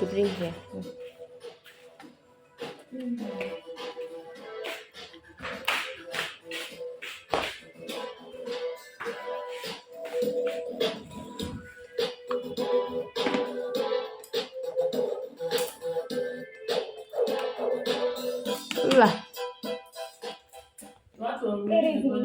cái ring kìa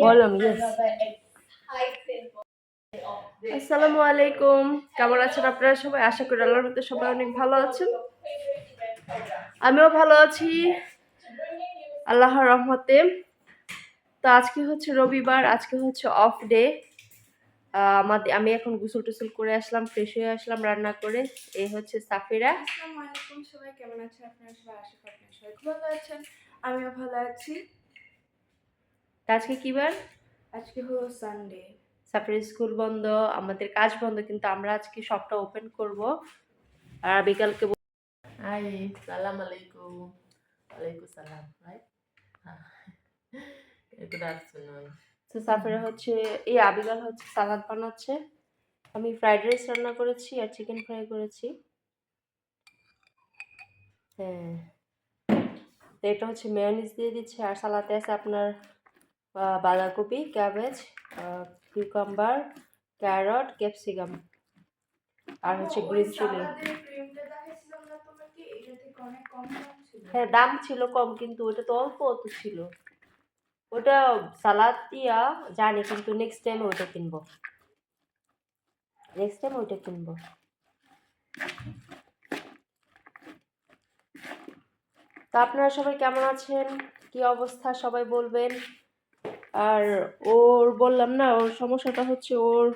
Hola, mi Dios. আসসালামু আলাইকুম। কেমন আছেন আপনারা সবাই? আশা করি আল্লাহর মধ্যে সবাই অনেক ভালো আছেন। আমিও ভালো আছি। আল্লাহর রহমতে। তো আজকে হচ্ছে রবিবার আজকে হচ্ছে অফ ডে আমাদের আমি এখন গোসল টুসল করে আসলাম ফ্রেশ হয়ে আসলাম রান্না করে। এই হচ্ছে সাফিরা। আসসালামু আলাইকুম সবাই কেমন আছেন আপনারা? সবাই আশা করি আপনারা সবাই খুব ভালো আছেন। আমিও ভালো আছি। আজকে কি বার? আজকে হলো সানডে সাফির স্কুল বন্ধ আমাদের কাজ বন্ধ কিন্তু আমরা আজকে শপটা ওপেন করব আর বিকালকে alaikum. Alaikum salam, right? Ah. Good তো সাফিরা হচ্ছে এই আবিগাল হচ্ছে সালাদ বানাচ্ছে আমি ফ্রাইড রাইস রান্না করেছি আর চিকেন ফ্রাই করেছি হ্যাঁ তো এটা হচ্ছে মেয়নিজ দিয়ে দিচ্ছে আর সালাতে আছে আপনার বাঁধাকপি ক্যাবেজ কিউকাম্বার ক্যারট ক্যাপসিকাম আর হচ্ছে গ্রিন চিলি হ্যাঁ দাম ছিল কম কিন্তু ওটা তো অল্প অত ছিল। ওটা সালাদ দিয়া জানি কিন্তু নেক্সট টাইম ওইটা কিনবো। নেক্সট টাইম ওইটা কিনবো। তো আপনারা সবাই কেমন আছেন? কি অবস্থা? সবাই বলবেন। আর ওর বললাম না ওর সমস্যাটা হচ্ছে ওর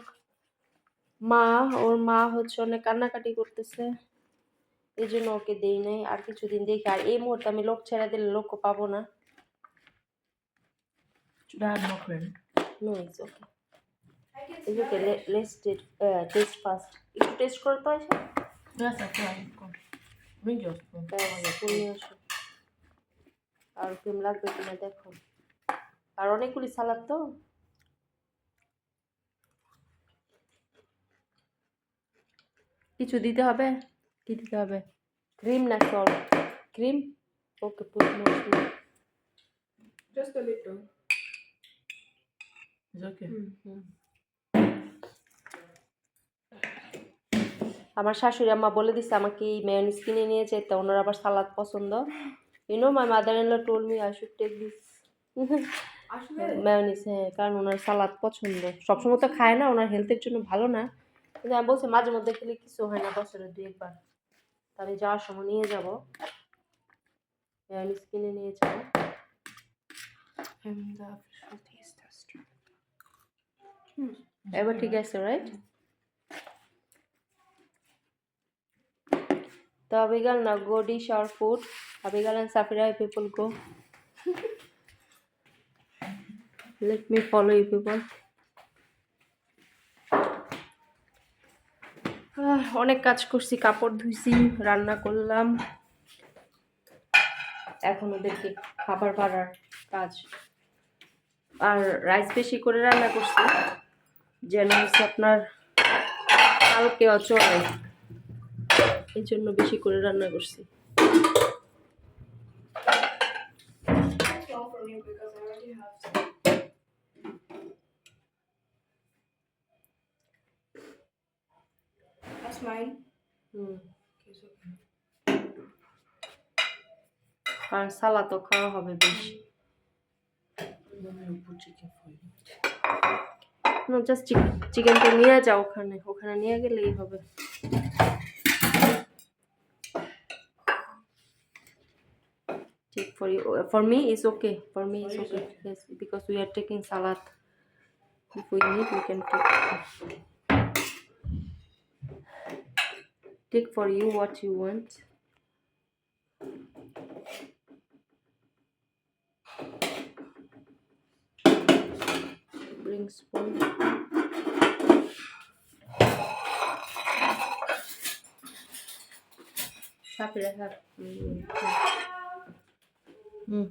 মা ওর মা হচ্ছে অনেক কান্নাকাটি করতেছে। এই জন্য ওকে দেই নাই আর কিছুদিন দেখি আর এই মুহূর্তে আমি লোক ছেড়ে দিলে লোকও পাবো না? No okay it's okay let's taste first একটু টেস্ট করে তো আসে আসো। আর ক্রিম লাগবে কিনা দেখো। আর অনেকগুলি সালাদ তো? কিছু দিতে হবে? কি দিতে হবে? ক্রিম না sour cream? Okay just little. আমার শাশুড়ি আম্মা বলে দিছে আমাকে এই মেয়নিজ কিনে নিয়ে যেতে। ওনার আবার সালাদ পছন্দ। You know my mother in law told me I should take this আসলে হ্যাঁ কারণ ওনার সালাদ পছন্দ। সবসময় তো খায় না ওনার হেলথের জন্য ভালো না। কিন্তু আমি বলছি মাঝে মধ্যে খেলে কিছু হয় না বছরে দুই একবার তা আমি যাওয়ার সময় নিয়ে যাব। মেয়নিজ কিনে নিয়ে যাব। the এবার ঠিক আছে রাইট তো Abigail now go dish our food? Abigail and Safira people go. let me follow you, people. অনেক কাজ করছি, কাপড় ধুইছি, রান্না করলাম। এখন ওদেরকে খাবার বাড়ার কাজ। আর রাইস বেশি করে রান্না করছি, যেন হচ্ছে আপনার কালকে অচলে এই জন্য বেশি করে রান্না করছি। That's mine. হুম কারণ সালাদও খাওয়া হবে বেশি. না জাস্ট চিকেনটা নিয়ে যাও ওখানে ওখানে নিয়ে গেলেই হবে for you. For me, it's okay. For me, it's For you, it's okay. okay. Yes, because we are taking salad. If Take for you what you want. Bring spoon. Happy to have. Mm. -hmm. mm.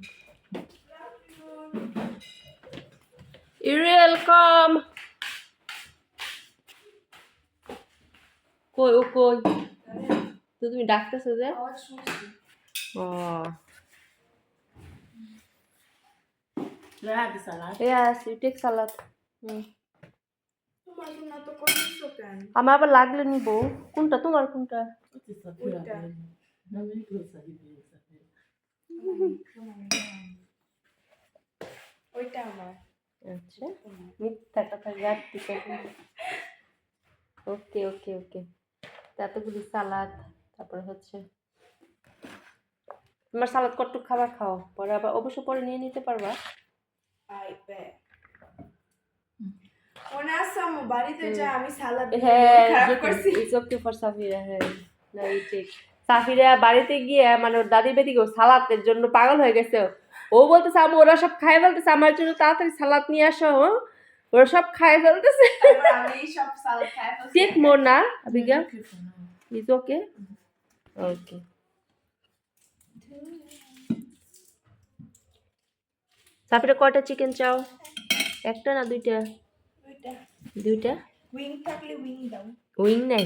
Ariel, come. Koi, oh, koi. তো তুমি ডাকতেছো যে? ও। আমার আবার লাগলে নিব। কোনটা? তোমার কোনটা? Pilze. ওইটা। আমার। আচ্ছা। মিথ্যা কথা ওকে ওকে ওকে। এতগুলি সালাদ। তারপরে হচ্ছে তোমার সালাদ কটুক খাবার খাও? পরে আবার অবশ্য পরে নিয়ে নিতে পারবা। হ্যাঁ সাফিরা হ্যাঁ ঠিক। বাড়িতে গিয়ে মানে ওর দাদির বেদিকে ও সালাদের জন্য পাগল হয়ে গেছে। ও বলতেছে আমি ওরা সব খাই বলতেছে আমার জন্য তাড়াতাড়ি সালাদ নিয়ে আসো হ্যাঁ? ওরা সব খাই ফেলতেছে। চেক মোর না Okay, is okay okay Safira কয়টা চিকেন চাও? একটা না দুইটা? দুইটা। উইং থাকলে উইং দাও। উইং নাই?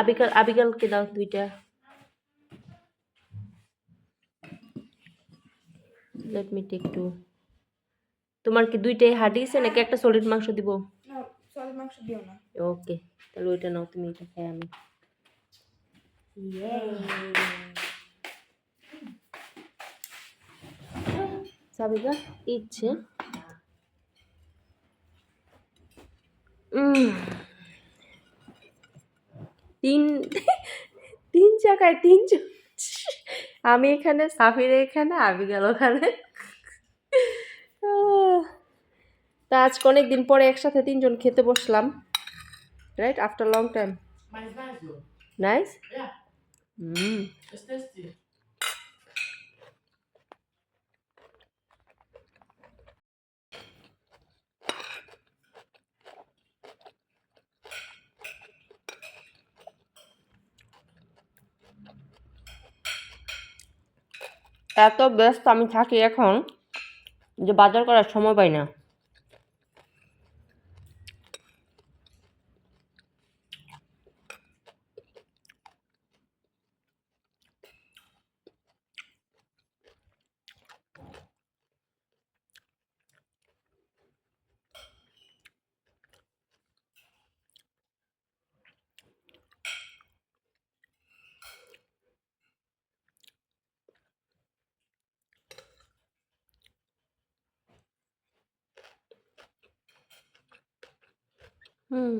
আবিকাল আবিকালকে দাও দুইটা। লেট মি টেক টু তোমার কি দুইটাই হাডি আছে নাকি একটা সলিড মাংস দিব? না মাংস দিও না। ওকে তাহলে ওইটা নাও তুমি এটা খাই আমি। সাবিকা ইচ্ছে। উম। তিন তিন জায়গায় তিন আমি এখানে সাফির এখানে আমি গেল ওখানে তা আজকে অনেক দিন পরে একসাথে তিনজন খেতে বসলাম right after long time nice hmm? এত ব্যস্ত আমি থাকি এখন যে বাজার করার সময় পাই না। হুম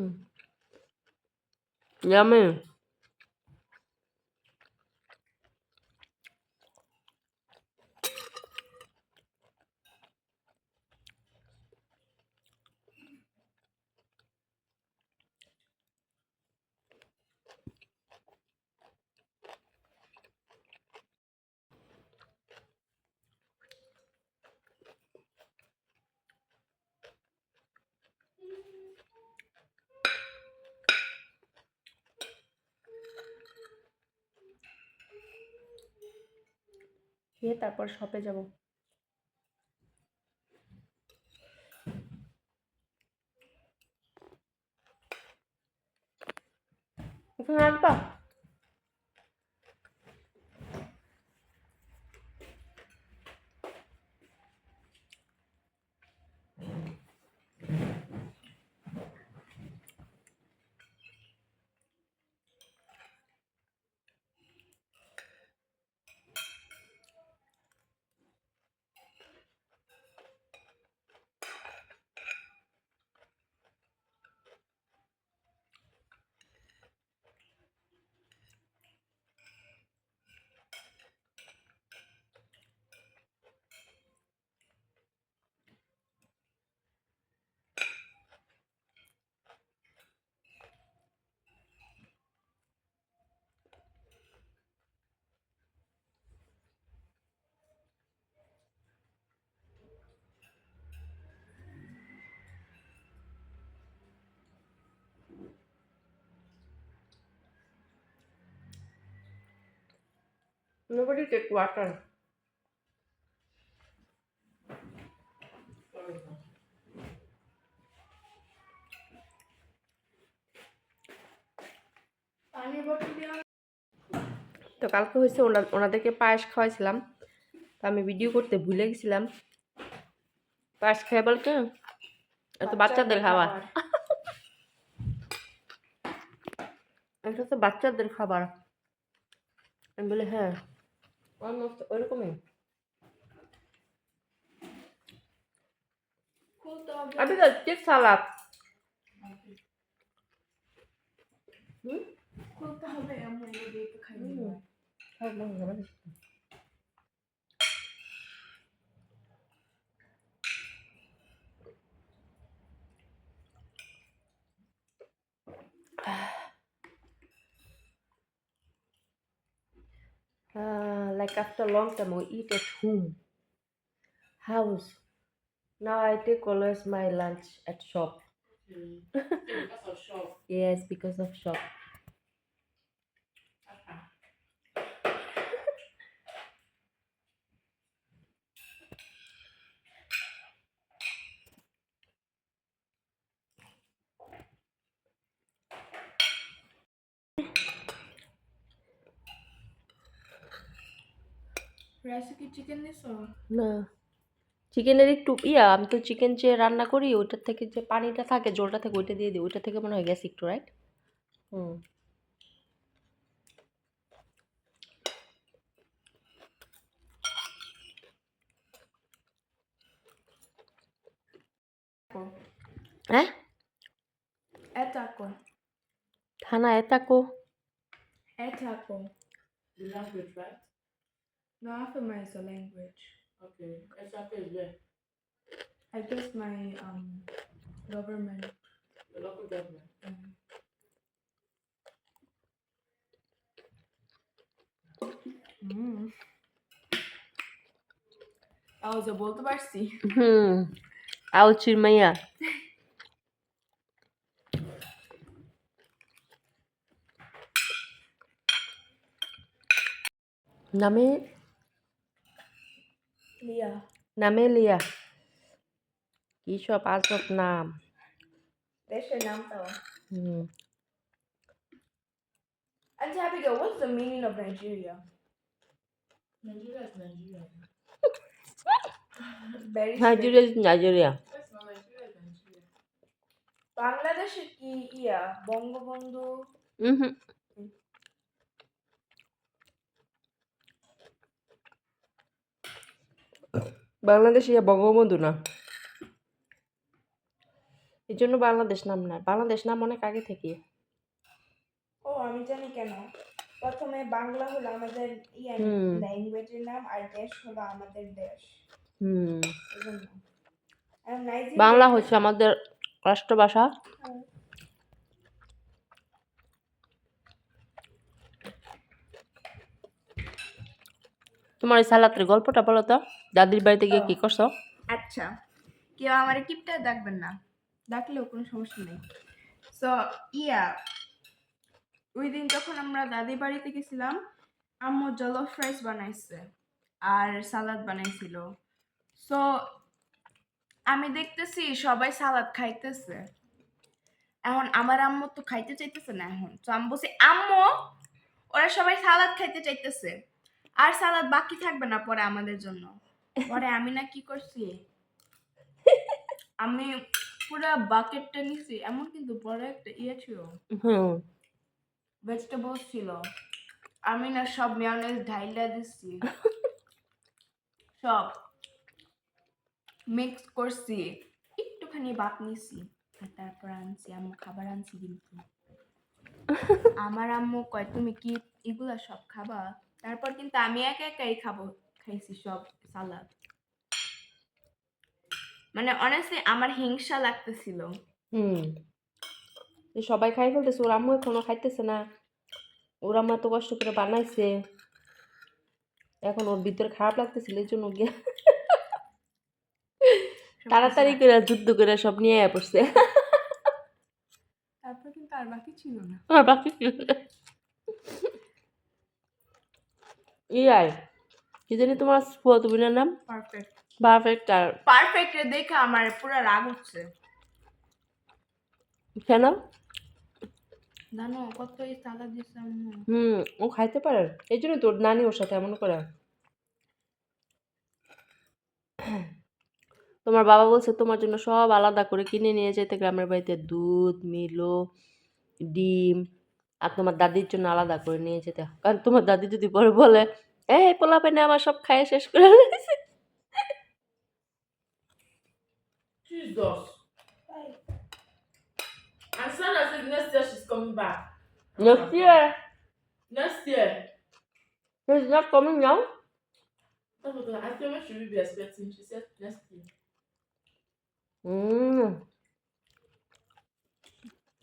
খেয়ে তারপর শপে যাব। ওখানে আসবা Nobody take water. তো কালকে হয়েছে ওনা ওনাদেরকে পায়েস খাওয়াইছিলাম। তো আমি ভিডিও করতে ভুলে গেছিলাম। পায়েস খাই বলতে এটা তো বাচ্চাদের খাবার। এটা তো বাচ্চাদের খাবার। আমি বলি হ্যাঁ। অলমোস্ট ওইরকমই খুলতে হবে আমি তো ঠিক সালাদ হুম খুলতে হবে এমন যদি একটু খাই হুম। খাও, খাও, খাও। Uh, like after long time we eat at home house now i take always my lunch at shop Mm. Because of shop. yes because of shop রাইসে কি চিকেন দিছো না। চিকেনের একটু ইয়া আমি তো চিকেন যে রান্না করি ওইটার থেকে যে পানিটা থাকে জলটা থাকে ওইটা দিয়ে দিই। ওইটা থেকে মনে হয় গেছে একটু রাইট হুম। হ্যাঁ? এটাকো থানা এতাকো এটাকো The No, half of mine is a language. Okay. SAP is where? I guess my um government. The local government. Mm. Mm. Ela usa o bolo do Barcinho. Ela tira manhã. Dá-me লিয়া নামে লিয়া কি সব আজব নাম দেশের নাম তাও হুম আচ্ছা Abigail, what's the meaning of Nigeria? Nigeria is Nigeria. Very Nigeria Nigeria That's not Nigeria is Nigeria. বাংলাদেশে কি ইয়া বঙ্গবন্ধু হুম বাংলাদেশ ইয়া বঙ্গবন্ধু না। এই জন্য বাংলাদেশ নাম না। বাংলাদেশ নাম অনেক আগে থেকে ও আমি জানি কেন। প্রথমে বাংলা হলো আমাদের ইয়া ল্যাঙ্গুয়েজের নাম আর দেশ হলো আমাদের দেশ। হুম। বাংলা হচ্ছে আমাদের রাষ্ট্রভাষা। তোমার এই সালাতের গল্পটা বলো তো। দাদির বাড়িতে গিয়ে কি করছ? আচ্ছা। কেউ আমার কিপটা ডাকবেন না। ডাকলেও কোনো সমস্যা নেই। সো ইয়া ওই দিন যখন আমরা দাদি বাড়িতে গেছিলাম আম্মু জলফ রাইস বানাইছে আর সালাদ বানাইছিল। সো আমি দেখতেছি সবাই সালাদ খাইতেছে। এখন আমার আম্মু তো খাইতে চাইতেছে না এখন। তো আমি বলছি আম্মু ওরা সবাই সালাদ খাইতে চাইতেছে। আর সালাদ বাকি থাকবে না পরে আমাদের জন্য। পরে আমি না কি করছি? আমি পুরো বাকেটটা নিছি এমন কিন্তু বড় একটা ইয়ে ছিল। হুম। ভেজিটেবলস ছিল। আমি না সব মেয়নেজ ঢাইলা দিচ্ছি সব মিক্স করছি। একটুখানি বাপ নিছি আর তারপর আনছি আম্মু খাবার আনছি কিন্তু। আমার আম্মু কয় তুমি কি এগুলা সব খাবা? তারপর কিন্তু আমি একা একাই খাব খাইছি সব সালাদ। মানে অনেস্টলি আমার হিংসা লাগতেছিল। হুম। সবাই খাই ফেলতেছে ওর আম্মু এখনও খাইতেছে না। ওর আম্মা তো কষ্ট করে বানাইছে। এখন ওর ভিতরে খারাপ লাগতেছিল এই জন্য গিয়ে তাড়াতাড়ি করে যুদ্ধ করে সব নিয়ে পড়ছে। তারপর কিন্তু আর বাকি ছিল না। আর বাকি কি? ইয়াই কি জানি তোমার ফুয়াতো বোনের নাম? পারফেক্ট। পারফেক্ট আর পারফেক্ট দেখে আমার পুরো রাগ হচ্ছে কেন? জানো কত এই হুম ও খাইতে পারে। এই জন্য তোর নানি ওর সাথে এমন করে। তোমার বাবা বলছে তোমার জন্য সব আলাদা করে কিনে নিয়ে যেতে গ্রামের বাড়িতে দুধ মিলো ডিম আর তোমার দাদির জন্য আলাদা করে নিয়ে যেতে কারণ তোমার দাদি যদি পরে বলে এই পোলা পেনে আমার সব খাইয়ে শেষ করে ফেলেছে Jesus. And Sandra said next year she's coming back. Next year, Next year. she's not coming now. That's what I said, when should we be expecting? She said next year. Mm.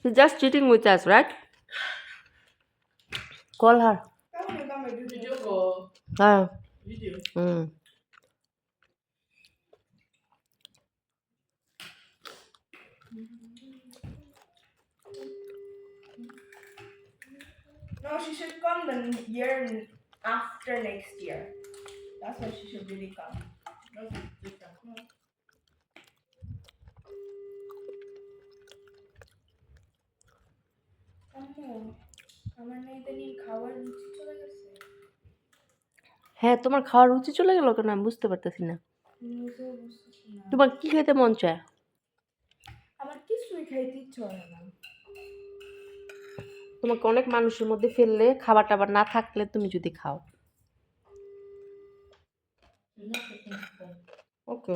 She's just cheating with us, right? Call her. Video call. Ah. Video. Mm. No, she should come the year after next year. That's when she should really come. Come. হ্যাঁ তোমার খাওয়ার রুচি চলে গেল কেন? আমি বুঝতে পারতেছি না। তোমার কি খেতে মন চায়? আমার কিছুই খাইতে ইচ্ছে হয় না। তোমাকে অনেক মানুষের মধ্যে ফেললে খাবার টাবার না থাকলে তুমি যদি খাও. ওকে।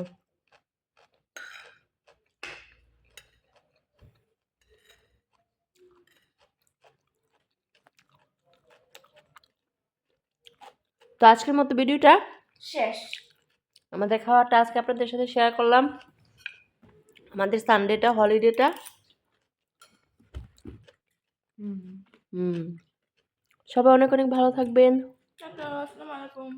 তো আজকের মতো ভিডিওটা শেষ। আমাদের খাওয়াটা আজকে আপনাদের সাথে শেয়ার করলাম। আমাদের সানডেটা হলিডেটা হুম। সবাই অনেক অনেক ভালো থাকবেন। আসসালামু আলাইকুম।